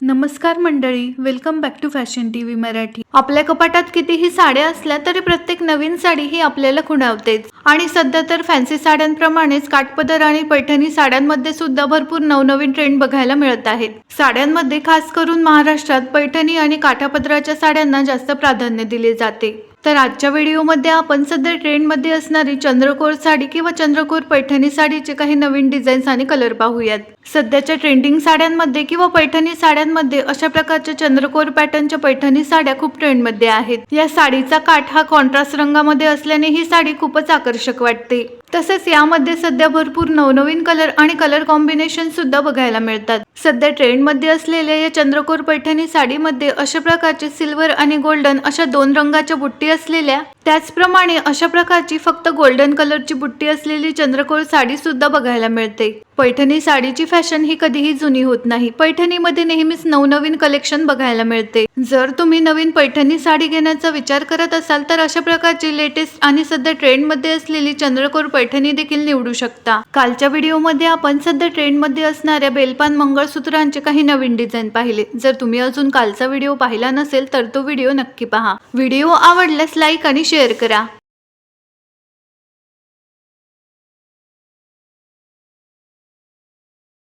नमस्कार मंडळी welcome back to fashion T V Marathi. आपल्या कपाटात कितीही साड्या असल्या तरी प्रत्येक नवीन साडी ही आपल्याला खुणावतेच. आणि सध्या तर फॅन्सी साड्यांप्रमाणेच काठपदर आणि पैठणी साड्यांमध्ये सुद्धा भरपूर नवनवीन ट्रेंड बघायला मिळत आहेत. साड्यांमध्ये खास करून महाराष्ट्रात पैठणी आणि काठापदराच्या साड्यांना जास्त प्राधान्य दिले जाते. तर आजच्या व्हिडिओमध्ये आपण सध्या ट्रेंडमध्ये असणारी चंद्रकोर साडी किंवा चंद्रकोर पैठणी साडीचे काही नवीन डिझाईन्स आणि कलर पाहूयात. सध्याच्या ट्रेंडिंग साड्यांमध्ये किंवा पैठणी साड्यांमध्ये अशा प्रकारच्या चंद्रकोर पॅटर्नच्या पैठणी साड्या खूप ट्रेंडमध्ये आहेत. या साडीचा काठ हा कॉन्ट्रास्ट रंगामध्ये असल्याने ही साडी खूपच आकर्षक वाटते. तसेच यामध्ये सध्या भरपूर नवनवीन कलर आणि कलर कॉम्बिनेशन सुद्धा बघायला मिळतात. सध्या ट्रेंडमध्ये असलेल्या या चंद्रकोर पैठणी साडीमध्ये अशा प्रकारचे सिल्वर आणि गोल्डन अशा दोन रंगाच्या बुट्टी असलेल्या त्याचप्रमाणे अशा प्रकारची फक्त गोल्डन कलरची बुट्टी असलेली चंद्रकोर साडी सुद्धा बघायला मिळते. पैठणी साडीची फॅशन ही कधीही जुनी होत नाही. पैठणीमध्ये नेहमीच नवनवीन कलेक्शन बघायला मिळते. जर तुम्ही नवीन पैठणी साडी घेण्याचा विचार करत असाल तर अशा प्रकारची लेटेस्ट आणि सध्या ट्रेंडमध्ये असलेली चंद्रकोर पैठणी देखील निवडू शकता. कालच्या व्हिडिओमध्ये आपण सध्या ट्रेंडमध्ये असणाऱ्या बेलपान मंगळसूत्रांचे काही नवीन डिझाईन पाहिले. जर तुम्ही अजून कालचा व्हिडिओ पाहिला नसेल तर तो व्हिडिओ नक्की पहा. व्हिडिओ आवडल्यास लाईक आणि शेअर करा.